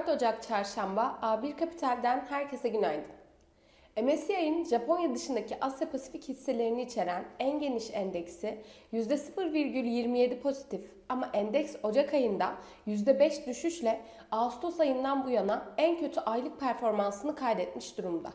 Bugün 24 Ocak Çarşamba A1 Kapital'den herkese günaydın. MSCI'nin Japonya dışındaki Asya Pasifik hisselerini içeren en geniş endeksi %0,27 pozitif ama endeks Ocak ayında %5 düşüşle Ağustos ayından bu yana en kötü aylık performansını kaydetmiş durumda.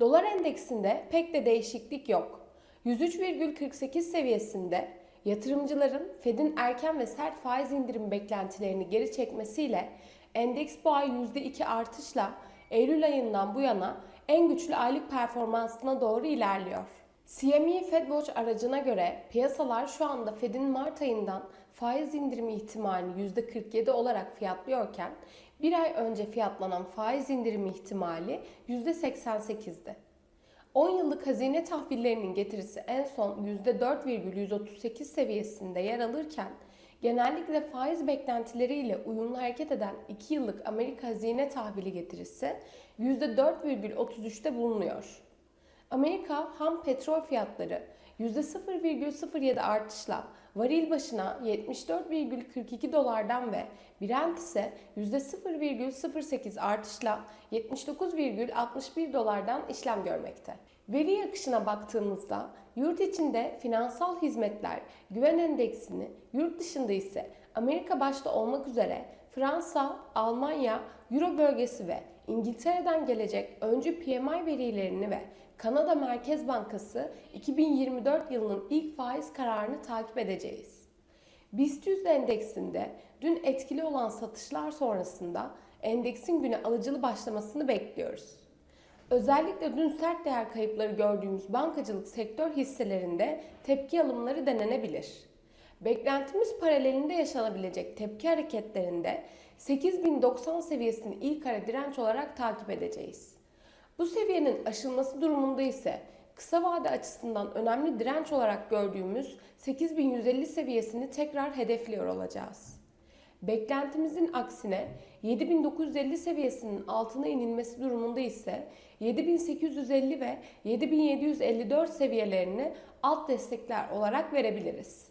Dolar endeksinde pek de değişiklik yok. 103,48 seviyesinde yatırımcıların Fed'in erken ve sert faiz indirim beklentilerini geri çekmesiyle endeks bu ay %2 artışla Eylül ayından bu yana en güçlü aylık performansına doğru ilerliyor. CME FedWatch aracına göre piyasalar şu anda Fed'in Mart ayından faiz indirimi ihtimalini %47 olarak fiyatlıyorken bir ay önce fiyatlanan faiz indirimi ihtimali %88'di. 10 yıllık hazine tahvillerinin getirisi en son %4,138 seviyesinde yer alırken genellikle faiz beklentileriyle uyumlu hareket eden 2 yıllık Amerika hazine tahvili getirisi %4,33'te bulunuyor. Amerika ham petrol fiyatları %0,07 artışla varil başına 74,42 dolardan ve Brent ise %0,08 artışla 79,61 dolardan işlem görmekte. Veri akışına baktığımızda yurt içinde finansal hizmetler güven endeksini, yurt dışında ise Amerika başta olmak üzere Fransa, Almanya, Euro bölgesi ve İngiltere'den gelecek öncü PMI verilerini ve Kanada Merkez Bankası 2024 yılının ilk faiz kararını takip edeceğiz. BIST 100 endeksinde dün etkili olan satışlar sonrasında endeksin güne alıcılı başlamasını bekliyoruz. Özellikle dün sert değer kayıpları gördüğümüz bankacılık sektör hisselerinde tepki alımları denenebilir. Beklentimiz paralelinde yaşanabilecek tepki hareketlerinde 8090 seviyesini ilk ara direnç olarak takip edeceğiz. Bu seviyenin aşılması durumunda ise kısa vade açısından önemli direnç olarak gördüğümüz 8150 seviyesini tekrar hedefliyor olacağız. Beklentimizin aksine 7950 seviyesinin altına inilmesi durumunda ise 7850 ve 7754 seviyelerini alt destekler olarak verebiliriz.